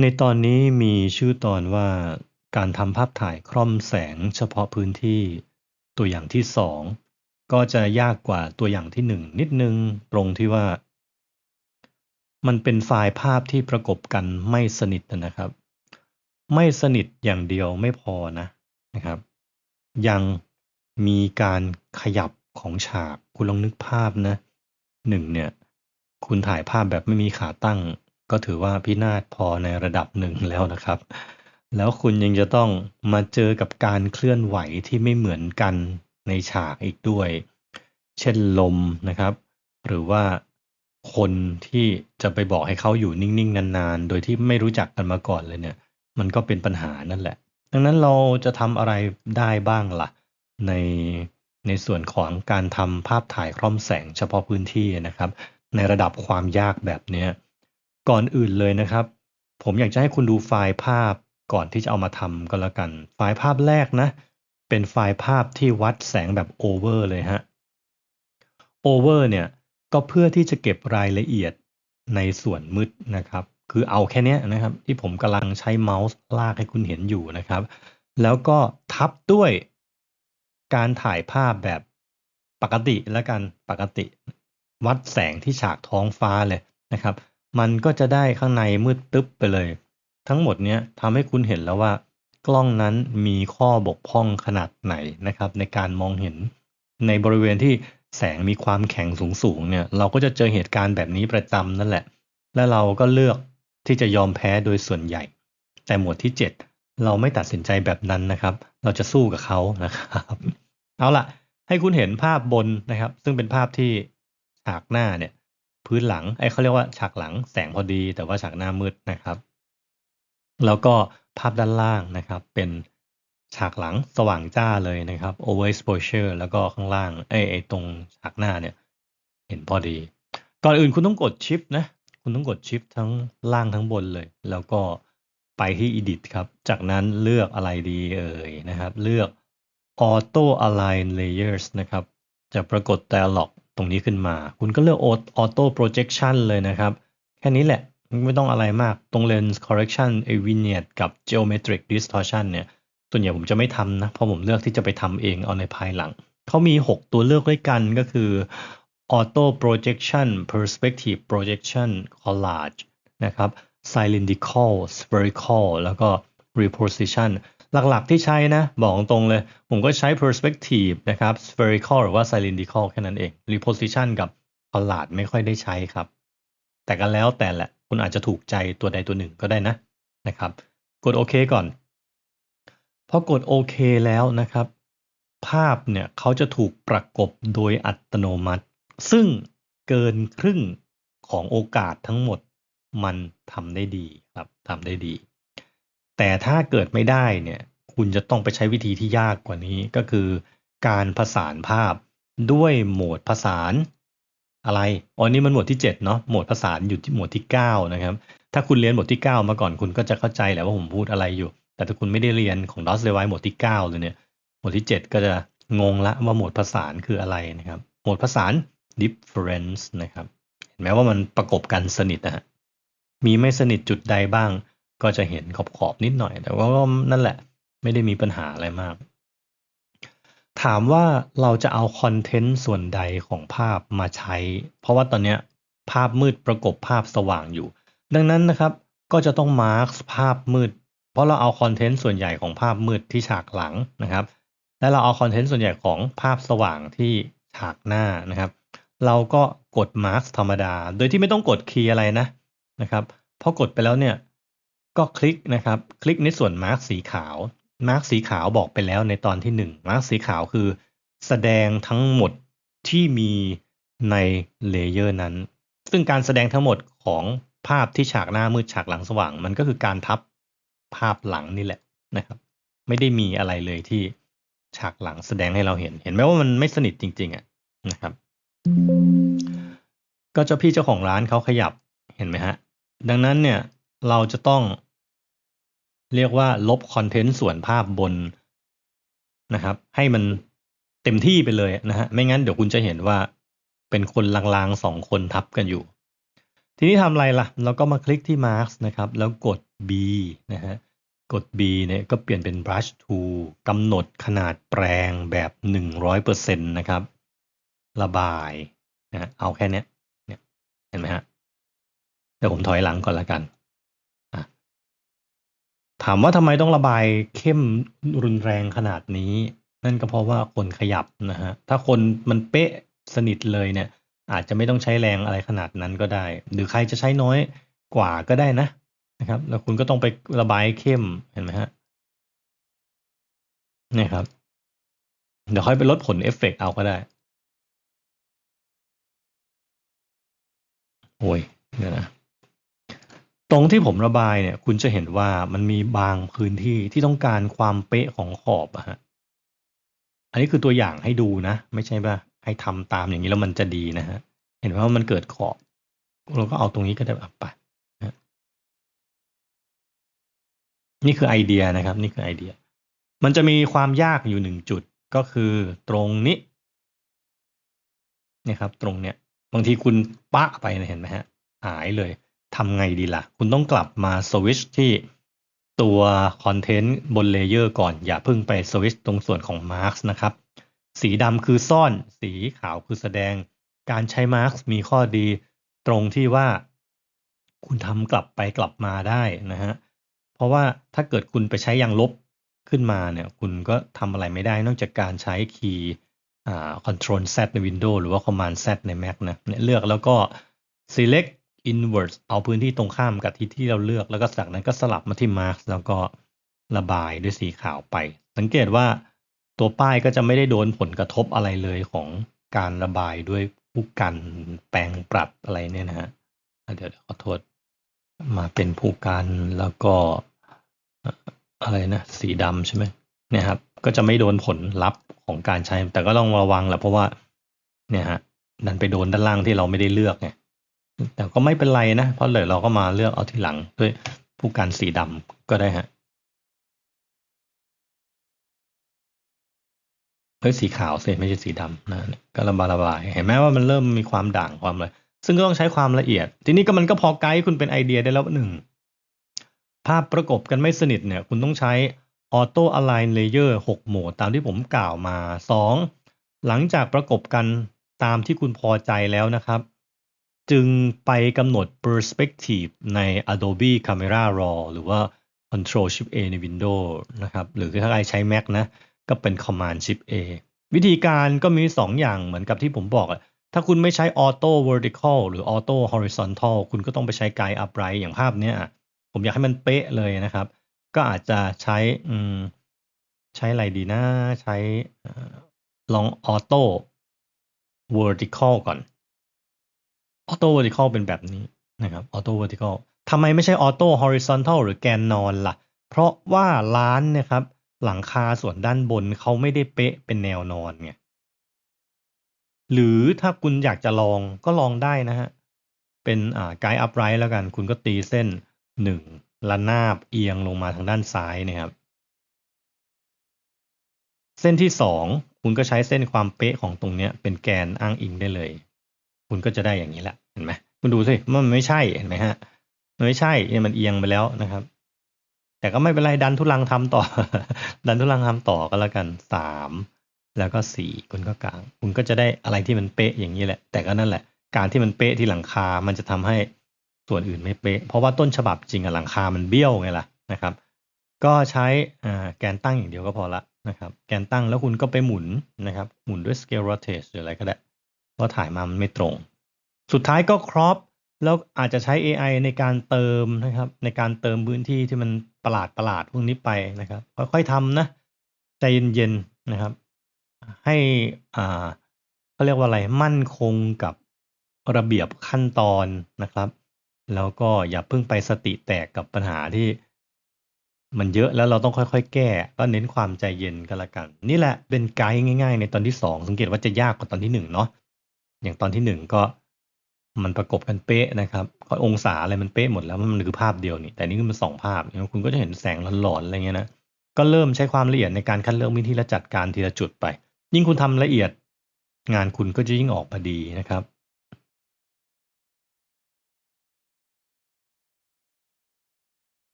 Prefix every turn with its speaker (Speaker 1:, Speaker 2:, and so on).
Speaker 1: ในตอนนี้มีชื่อตอนว่า การทำภาพถ่ายคร่อมแสงเฉพาะพื้นที่ ตัวอย่างที่สองก็จะยากกว่าตัวอย่างที่หนึ่งนิดนึงตรงที่ว่า มันเป็นไฟล์ภาพที่ประกบกันไม่สนิทนะครับ ไม่สนิทอย่างเดียวไม่พอนะนะครับ ยังมีการขยับของฉากคุณลองนึกภาพนะหนึ่งเนี่ย คุณถ่ายภาพแบบไม่มีขาตั้ง ก็ถือว่าพินาศพอในระดับหนึ่งแล้วนะครับ แล้วคุณยังจะต้องมาเจอกับการเคลื่อนไหวที่ไม่เหมือนกันในฉากอีกด้วย เช่นลมนะครับ หรือว่าคนที่จะไปบอกให้เขาอยู่นิ่งๆ นานๆ โดยที่ไม่รู้จักกันมาก่อนเลยเนี่ย มันก็เป็นปัญหานั่นแหละ ดังนั้นเราจะทำอะไรได้บ้างล่ะ ในในส่วนของการทำภาพถ่ายคร่อมแสงเฉพาะพื้นที่นะครับ ในระดับความยากแบบเนี้ย ก่อนอื่นเลยนะครับ ผมอยากจะให้คุณดูไฟล์ภาพก่อนที่จะเอามาทำก็แล้วกัน ไฟล์ภาพแรกนะ เป็นไฟล์ภาพที่วัดแสงแบบโอเวอร์เลยฮะโอเวอร์เนี่ยก็เพื่อที่จะเก็บรายละเอียดในส่วนมืดนะครับ คือเอาแค่นี้นะครับ ที่ผมกำลังใช้เมาส์ลากให้คุณเห็นอยู่นะครับ แล้วก็ทับด้วยการถ่ายภาพแบบปกติแล้วกันปกติ วัดแสงที่ฉากท้องฟ้าเลยนะครับ มันก็จะได้ข้างในมืดตึ๊บไปเลย ทั้งหมดเนี้ยทำให้คุณเห็นแล้วว่า กล้องนั้นมีข้อบกพร่องขนาดไหนนะครับ ในการมองเห็น ในบริเวณที่แสงมีความแข็งสูงๆเนี่ยเราก็จะเจอเหตุการณ์แบบนี้ประจำนั่นแหละ และเราก็เลือกที่จะยอมแพ้โดยส่วนใหญ่ แต่หมวดที่ 7 เราไม่ตัดสินใจแบบนั้นนะครับ เราจะสู้กับเขานะครับ เอาล่ะ ให้คุณเห็นภาพบนนะครับ ซึ่งเป็นภาพที่ฉากหน้าเนี่ย พื้นหลังไอ้เขาเรียกว่าฉากหลังแสงพอดี แต่ว่าฉากหน้ามืดนะครับ แล้วก็ภาพด้านล่างนะครับ เป็นฉากหลังสว่างจ้าเลยนะครับ overexposure แล้วก็ข้างล่างไอ้ไอ้ตรงฉากหน้าเนี่ย เห็นพอดี ก่อนอื่นคุณต้องกดชิปนะ คุณต้องกดชิปทั้งล่างทั้งบนเลย แล้วก็ไปที่ edit ครับ จากนั้นเลือกอะไรดีเอ่ยนะครับ เลือก auto align layers นะครับ จะปรากฏ dialog ตรงนี้ขึ้นมา คุณก็เลือก auto projection เลยนะครับ แค่นี้แหละ ไม่ต้องอะไรมาก ตรง lens correction a vignette กับ geometric distortion เนี่ย ส่วนใหญ่ผมจะไม่ทำนะ เพราะผมเลือกที่จะไปทำเองเอาในภายหลัง เขามี 6 ตัวเลือกด้วยกันก็คือ auto projection perspective projection collage นะครับ cylindrical spherical แล้วก็ reposition หลักๆที่ใช้นะบอกตรงเลย ผมก็ใช้ perspective นะครับ spherical หรือว่า cylindrical แค่นั้นเอง reposition กับ collage ไม่ค่อยได้ใช้ครับ แต่กันแล้วแต่แหละ คุณอาจจะถูกใจตัวใดตัวหนึ่งก็ได้นะนะครับ กดโอเคก่อน พอกดโอเคแล้วนะครับ ภาพเนี่ยเขาจะถูกประกบโดยอัตโนมัติ ซึ่งเกินครึ่งของโอกาสทั้งหมดมันทำได้ดีครับทำได้ดี แต่ถ้าเกิดไม่ได้เนี่ยคุณจะต้องไปใช้วิธีที่ยากกว่านี้ก็คือ การผสานภาพด้วยโหมดผสานอะไรอ๋อนี่มันหมวดที่7เนาะโหมดผสานอยู่ที่หมวดที่ 9 นะครับ ถ้าคุณเรียนหมวดที่ 9 มาก่อนคุณก็จะเข้าใจแหละว่าผมพูดอะไรอยู่ แต่ถ้าคุณไม่ได้เรียนของ DOS เลไว้โหมดที่ 9 เลยเนี่ยหมวดที่ 7 ก็จะงงละว่าโหมดผสานคืออะไรนะครับโหมดผสาน difference นะครับ เห็นไหมว่ามันประกบกันสนิทนะฮะมีไม่สนิทจุดใดบ้าง ก็จะเห็นขอบขอบนิดหน่อย แต่ว่านั่นแหละ ไม่ได้มีปัญหาอะไรมาก ถามว่าเราจะเอาคอนเทนต์ส่วนใดของภาพมาใช้ เพราะว่าตอนนี้ภาพมืดประกบภาพสว่างอยู่ ดังนั้นนะครับก็จะต้องมาร์กภาพมืด เพราะเราเอาคอนเทนต์ส่วนใหญ่ของภาพมืดที่ฉากหลังนะครับ และเราเอาคอนเทนต์ส่วนใหญ่ของภาพสว่างที่ฉากหน้านะครับ เราก็กดมาร์กธรรมดา โดยที่ไม่ต้องกดคีย์อะไรนะนะครับพอกดไปแล้วเนี่ย ก็คลิกนะครับ คลิกในส่วนมาร์กสีขาว มาร์กสีขาวบอกไปแล้วในตอนที่ 1 มาร์กสีขาวคือ แสดงทั้งหมดที่มีในเลเยอร์นั้น ซึ่งการแสดงทั้งหมดของภาพที่ฉากหน้ามืดฉากหลังสว่าง มันก็คือการทับภาพหลังนี่แหละนะครับ ไม่ได้มีอะไรเลยที่ฉากหลังแสดงให้เราเห็น เห็นไหมว่ามันไม่สนิทจริง ๆอะนะครับ ก็เจ้าพี่เจ้าของร้านเขาขยับเห็นไหมฮะ ดังนั้นเนี่ย เราจะต้องเรียกว่าลบคอนเทนต์ส่วนภาพบนนะครับ ให้มันเต็มที่ไปเลยนะฮะไม่งั้นเดี๋ยวคุณจะเห็นว่าเป็นคนลางๆสองคนทับกันอยู่ ทีนี้ทำอะไรล่ะ เราก็มาคลิกที่ Marks นะครับ แล้วกด B นะฮะกด B เนี่ยก็เปลี่ยนเป็น brush tool กำหนดขนาดแปรงแบบ 100%นะครับ ระบายนะเอาแค่นี้เนี่ยเห็นไหมฮะเดี๋ยวผมถอยหลังก่อนละกัน ถามว่าทำไมต้องระบายเข้มรุนแรงขนาดนี้ นั่นก็เพราะว่าคนขยับนะฮะถ้าคนมันเป๊ะสนิทเลยเนี่ย อาจจะไม่ต้องใช้แรงอะไรขนาดนั้นก็ได้ หรือใครจะใช้น้อยกว่าก็ได้นะนะครับ แล้วคุณก็ต้องไประบายเข้มเห็นไหมฮะนี่ครับเดี๋ยวค่อยไปลดผลเอฟเฟกเอาก็ได้โอ้ยเดี๋ยวนะ ตรงที่ผมระบายเนี่ย คุณจะเห็นว่ามันมีบางพื้นที่ที่ต้องการความเป๊ะของขอบอะฮะ อันนี้คือตัวอย่างให้ดูนะ ไม่ใช่ว่าให้ทำตามอย่างนี้แล้วมันจะดีนะฮะ เห็นว่ามันเกิดขอบ เราก็เอาตรงนี้ก็ได้ไปนี่คือไอเดียนะครับ นี่คือไอเดีย มันจะมีความยากอยู่หนึ่งจุดก็คือตรงนี้นี่ครับ ตรงเนี้ย บางทีคุณปะไปเห็นไหมฮะ หายเลย ทำไงดีละ่ะ คุณต้องกลับมาสวิชที่ตัวคอนเทนต์บนเลเยอร์ก่อน อย่าเพิ่งไปสวิชตรงส่วนของมาร์กนะครับ สีดำคือซ่อน สีขาวคือแสดง การใช้มาร์กมีข้อดีตรงที่ว่า คุณทำกลับไปกลับมาได้นะฮะ เพราะว่าถ้าเกิดคุณไปใช้ยางลบขึ้นมาเนี่ย คุณก็ทำอะไรไม่ได้นอกจากการใช้คีย์อ่า Control Z ใน Windows หรือว่า Command Z ใน Mac นะเนี่ยเลือกแล้วก็ select inverse เอาพื้นที่ตรงข้ามกับที่ที่เราเลือกแล้วก็จากนั้นก็สลับมาที่ mark แล้วก็ระบายด้วยสีขาวไป สังเกตว่าตัวป้ายก็จะไม่ได้โดนผลกระทบอะไรเลยของการระบายด้วยผู้กันแปลงปรับอะไรเนี่ยนะฮะเดี๋ยวขอโทษมาเป็นผู้กันแล้วก็อะไรนะสีดำใช่ไหมเนี่ยครับก็จะไม่โดนผลลัพธ์ของการใช้ แต่ก็ต้องระวังแหละเพราะว่าเนี่ยฮะดันไปโดนด้านล่างที่เราไม่ได้เลือกไง แต่ก็ไม่เป็นไรนะ เพราะเลยเราก็มาเลือกเอาทีหลังด้วยผู้การสีดำก็ได้ฮะเฮ้ยสีขาวเสไม่ใช่สีดำนะก็ระบายระบายเห็นไหมว่ามันเริ่มมีความด่างความอะไรซึ่งก็ต้องใช้ความละเอียด ทีนี้ก็มันก็พอไกด์คุณเป็นไอเดียได้แล้วหนึ่งภาพประกบกันไม่สนิทเนี่ย คุณต้องใช้ Auto Align Layer 6 โหมดตามที่ผมกล่าวมา 2. หลังจากประกบกันตามที่คุณพอใจแล้วนะครับ จึงไปกำหนด perspective ใน Adobe Camera Raw หรือว่า Control Shift A ใน Windows นะครับ หรือถ้าใครใช้ Mac นะ ก็เป็น Command Shift A วิธีการก็มี 2 อย่างเหมือนกับที่ผมบอก ถ้าคุณไม่ใช้ Auto Vertical หรือ Auto Horizontal คุณก็ต้องไปใช้ Guide Upright อย่างภาพเนี้ย ผมอยากให้มันเป๊ะเลยนะครับ ก็อาจจะใช้ใช้อะไรดีนะ ใช้ลอง Auto Vertical ก่อน ออโต้เวอร์ติคอลเป็นแบบนี้นะครับออโต้เวอร์ติคอลทำไมไม่ใช่ออโต้ฮอริซอนทัลหรือแกนนอนล่ะ เพราะว่าร้านนี่ยครับหลังคาส่วนด้านบนเขาไม่ได้เป๊ะเป็นแนวนอนไงหรือถ้าคุณอยากจะลองก็ลองได้นะฮะ เป็นอ่าไกด์อัพไรท์แล้วกัน คุณก็ตีเส้นหนึ่งระนาบเอียงลงมาทางด้านซ้ายนะครับ เส้นที่สองคุณก็ใช้เส้นความเป๊ะของตรงเนี้ยเป็นแกนอ้างอิงได้เลย คุณก็จะได้อย่างนี้แหละเห็นไหมคุณดูสิมันไม่ใช่เห็นไหมฮะมันไม่ใช่เนี่ยมันเอียงไปแล้วนะครับ แต่ก็ไม่เป็นไรดันทุลังทำต่อ ดันทุลังทำต่อก็แล้วกันสามแล้วก็สี่คุณก็กลาง คุณก็จะได้อะไรที่มันเป๊ะอย่างนี้แหละ แต่ก็นั่นแหละ การที่มันเป๊ะที่หลังคา มันจะทำให้ส่วนอื่นไม่เป๊ะ เพราะว่าต้นฉบับจริงอะหลังคา มันเบี้ยวไงล่ะนะครับ ก็ใช้แกนตั้งอย่างเดียวก็พอละนะครับ แกนตั้งแล้วคุณก็ไปหมุนนะครับ หมุนด้วย scale rotate หรืออะไรก็ได้ เพราะถ่ายมามันไม่ตรง สุดท้ายก็ครอปแล้วอาจจะใช้ AI ในการเติมนะครับ ในการเติมพื้นที่ที่มันประหลาดประหลาดพวกนี้ไปนะครับ ค่อยๆทำนะใจเย็นๆนะครับ ให้อ่าเขาเรียกว่าอะไรมั่นคงกับระเบียบขั้นตอนนะครับ แล้วก็อย่าเพิ่งไปสติแตกกับปัญหาที่ มันเยอะแล้วเราต้องค่อยๆ แก้ ก็เน้นความใจเย็นก็แล้วกัน นี่แหละเป็นไกด์ง่าย ๆ ในตอนที่สองสังเกตว่าจะยากกว่าตอนที่หนึ่งเนาะ อย่างตอนที่หนึ่งก็มันประกบกันเป๊ะนะครับก็องศาอะไรมันเป๊ะหมดแล้วมันคือภาพเดียวนี่แต่นี่คือมันสองภาพคุณก็จะเห็นแสงหลอนๆอะไรเงี้ยนะก็เริ่มใช้ความละเอียดในการคัดเลือกวิธีและจัดการทีละจุดไป ยิ่งคุณทำละเอียด งานคุณก็จะยิ่งออกมาดีนะครับ